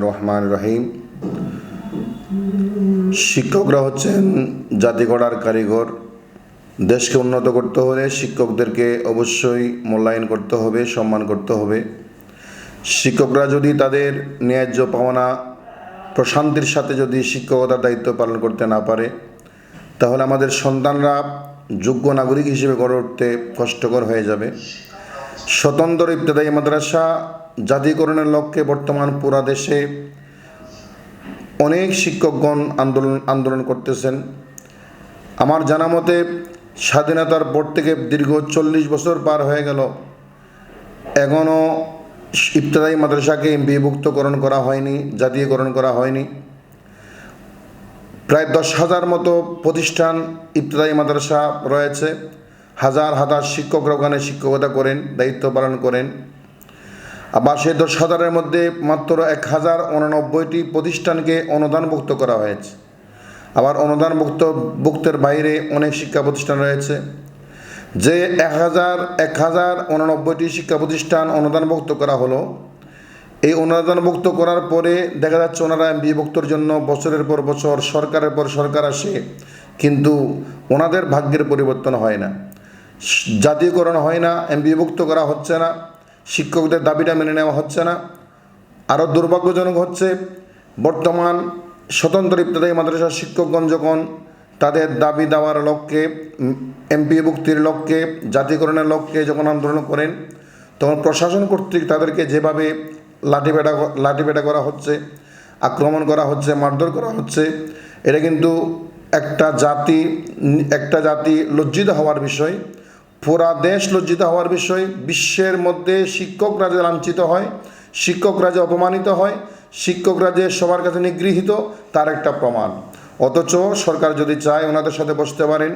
রহমান রহিম শিক্ষকরা হচ্ছেন জাতি গড়ার কারিগর। দেশকে উন্নত করতে হলে শিক্ষকদেরকে অবশ্যই মূল্যায়ন করতে হবে, সম্মান করতে হবে। শিক্ষকরা যদি তাদের ন্যায্য পাওনা, প্রশান্তির সাথে যদি শিক্ষকতার দায়িত্ব পালন করতে না পারে, তাহলে আমাদের সন্তানরা যোগ্য নাগরিক হিসেবে গড়ে উঠতে কষ্টকর হয়ে যাবে। স্বতন্ত্র ইবতদায়ী মাদ্রাসা জাতীয়করণের লক্ষ্যে বর্তমান পুরা দেশে অনেক শিক্ষকগণ আন্দোলন আন্দোলন করতেছেন। আমার জানা মতে স্বাধীনতার পর থেকে দীর্ঘ চল্লিশ বছর পার হয়ে গেল। এখনও ইবতদায়ী মাদ্রাসাকে বিভুক্তকরণ করা হয়নি, জাতীয়করণ করা হয়নি। প্রায় দশ হাজার মতো প্রতিষ্ঠান ইবতদায়ী মাদ্রাসা রয়েছে। হাজার হাজার শিক্ষকরা ওখানে শিক্ষকতা করেন, দায়িত্ব পালন করেন। সেই দশ হাজারের মধ্যে মাত্র এক হাজার উননব্বইটি প্রতিষ্ঠানকে অনুদানভুক্ত করা হয়েছে। আবার অনুদানভুক্ত ভুক্তের বাইরে অনেক শিক্ষা প্রতিষ্ঠান রয়েছে। যে এক হাজার এক হাজার উননব্বইটি শিক্ষা প্রতিষ্ঠান অনুদানভুক্ত করা হলো, এই অনুদানভুক্ত করার পরে দেখা যাচ্ছে ওনারা বিভক্তর জন্য বছরের পর বছর, সরকারের পর সরকার আসে, কিন্তু ওনাদের ভাগ্যের পরিবর্তন হয় না। জাতীয়করণ হয় না বিভক্ত করা হচ্ছে না। শিক্ষকদের দাবিটা মেনে নেওয়া হচ্ছে না। আরও দুর্ভাগ্যজনক হচ্ছে, বর্তমান স্বতন্ত্র ইত্যাদি মাদ্রাসার শিক্ষকগণ যখন তাদের দাবি দেওয়ার লক্ষ্যে, এমপি ভুক্তির লক্ষ্যে জাতিকরণের লক্ষ্যে যখন আন্দোলন করেন, তখন প্রশাসন কর্তৃক তাদেরকে যেভাবে লাঠিপেটা লাঠিপেটা করা হচ্ছে, আক্রমণ করা হচ্ছে, মারধর করা হচ্ছে, এটা কিন্তু একটা জাতি একটা জাতি লজ্জিত হওয়ার বিষয়। পুরা দেশ লজ্জিত হওয়ার বিষয়, বিশ্বের মধ্যে শিক্ষকরা যে লাঞ্ছিত হয় শিক্ষকরা যে অপমানিত হয় শিক্ষকরা যে সবার কাছে নিগৃহীত, তার একটা প্রমাণ। অথচ সরকার যদি চায় ওনাদের সাথে বসতে পারেন,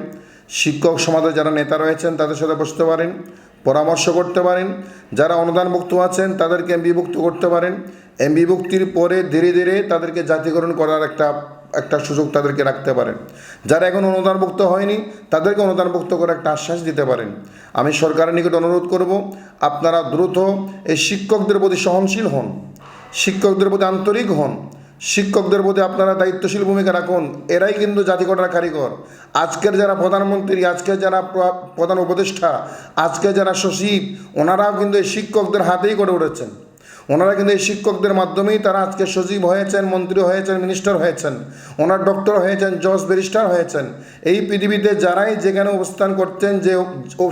শিক্ষক সমাজে যারা নেতা রয়েছেন তাদের সাথে বসতে পারেন, পরামর্শ করতে পারেন, যারা অনুদানমুক্ত আছেন তাদেরকে এমবিভুক্ত করতে পারেন, এমবিভুক্তির পরে ধীরে ধীরে তাদেরকে জাতীয়করণ করার একটা একটা সুযোগ তাদেরকে রাখতে পারেন। যারা এখন অনুদানভুক্ত হয়নি, তাদেরকে অনুদানভুক্ত করে একটা আশ্বাস দিতে পারেন। আমি সরকারের নিকট অনুরোধ করব, আপনারা দ্রুত এই শিক্ষকদের প্রতি সহনশীল হন, শিক্ষকদের প্রতি আন্তরিক হন, শিক্ষকদের প্রতি আপনারা দায়িত্বশীল ভূমিকা রাখুন, এরাই কিন্তু জাতিকটার কারিগর। আজকের যারা প্রধানমন্ত্রী, আজকের যারা প্রধান উপদেষ্টা আজকে যারা সচিব, ওনারাও কিন্তু এই শিক্ষকদের হাতেই করে উঠেছেন। ওনারা কিন্তু এই শিক্ষকদের মাধ্যমেই তারা আজকে সচিব হয়েছেন, মন্ত্রী হয়েছেন, মিনিস্টার হয়েছেন। ওনার ডক্টর হয়েছেন, জজ ব্যারিস্টার হয়েছেন। এই পৃথিবীতে যারাই যেখানে অবস্থান করতেন যে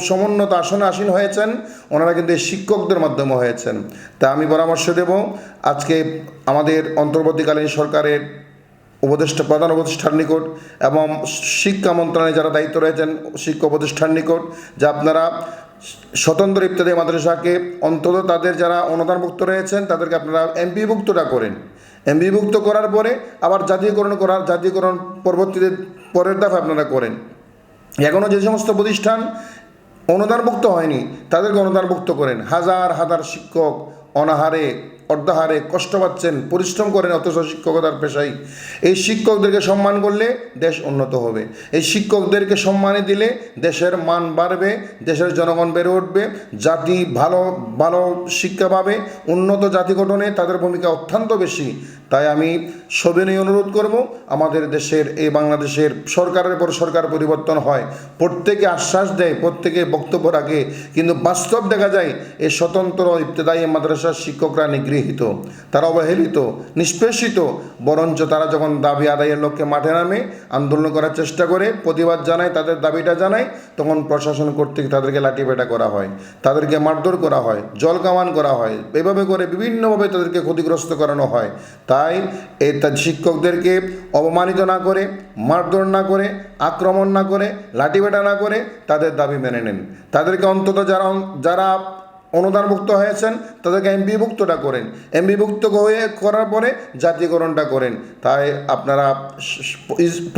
সমুন্নত আসনে আসীন হয়েছেন, ওনারা কিন্তু এই শিক্ষকদের মাধ্যমে হয়েছেন। তা আমি পরামর্শ দেব, আজকে আমাদের অন্তর্বর্তীকালীন সরকারের উপদেষ্টা, প্রধান উপদেষ্টার নিকট এবং শিক্ষা মন্ত্রণালয়ে যারা দায়িত্ব রয়েছেন, শিক্ষা উপদেষ্টার নিকট, যে আপনারা স্বতন্ত্র ইত্যাদি মাদ্রাসাকে অন্তত তাদের যারা অনুদানভুক্ত রয়েছেন, তাদেরকে আপনারা এমপিভুক্তটা করেন। এমপিভুক্ত করার পরে আবার জাতীয়করণ করার, জাতীয়করণ পরবর্তীতে পরের দফা আপনারা করেন। এখনও যে সমস্ত প্রতিষ্ঠান অনুদানভুক্ত হয়নি, তাদেরকে অনুদানভুক্ত করেন। হাজার হাজার শিক্ষক অনাহারে অর্ধাহারে কষ্ট পাচ্ছেন, পরিশ্রম করেন, অথচ শিক্ষকতার পেশায়। এই শিক্ষকদেরকে সম্মান করলে দেশ উন্নত হবে। এই শিক্ষকদেরকে সম্মানে দিলে দেশের মান বাড়বে, দেশের জনগণ বেড়ে উঠবে, জাতি ভালো ভালো শিক্ষা পাবে, উন্নত জাতি গঠনে তাদের ভূমিকা অত্যন্ত বেশি। তাই আমি সবিনয় অনুরোধ করব, আমাদের দেশের, এই বাংলাদেশের সরকারের পর সরকার পরিবর্তন হয়। প্রত্যেকে আশ্বাস দেয়, প্রত্যেকে বক্তব্য রাখে, কিন্তু বাস্তব দেখা যায়, এই স্বতন্ত্র ইবতদায়ী মাদ্রাসার শিক্ষকরা নিগৃহীত তারা অবহেলিত নিষ্পেষিত, বরঞ্চ তারা যখন দাবি আদায়ের লক্ষ্যে মাঠে নামে, আন্দোলন করার চেষ্টা করে, প্রতিবাদ জানায়, তাদের দাবিটা জানায়, তখন প্রশাসন কর্তৃক তাদেরকে লাঠিপেটা করা হয়, তাদেরকে মারধর করা হয়, জল কামান করা হয়, এভাবে করে বিভিন্নভাবে তাদেরকে ক্ষতিগ্রস্ত করানো হয়। তাই এই শিক্ষকদেরকে অপমানিত না করে, মারধর না করে, আক্রমণ না করে, লাঠিপেটা না করে তাদের দাবি মেনে নেন। তাদেরকে অন্তত যারা যারা অনুদানভুক্ত হয়েছেন, তাদেরকে এমবিভুক্তটা করেন। এমবিভুক্ত হয়ে করার পরে জাতীয়করণটা করেন। তাই আপনারা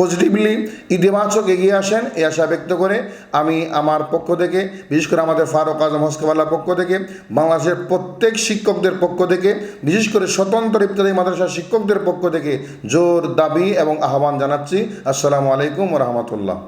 পজিটিভলি ইতিবাচক এগিয়ে আসেন, এই আশা ব্যক্ত করে আমি আমার পক্ষ থেকে, বিশেষ করে আমাদের ফারুক আজম হস্কবাল্লার পক্ষ থেকে, বাংলাদেশের প্রত্যেক শিক্ষকদের পক্ষ থেকে, বিশেষ করে স্বতন্ত্র ইত্যাদি মাদ্রাসার শিক্ষকদের পক্ষ থেকে জোর দাবি এবং আহ্বান জানাচ্ছি। আসসালামু আলাইকুম রহমতুল্লাহ।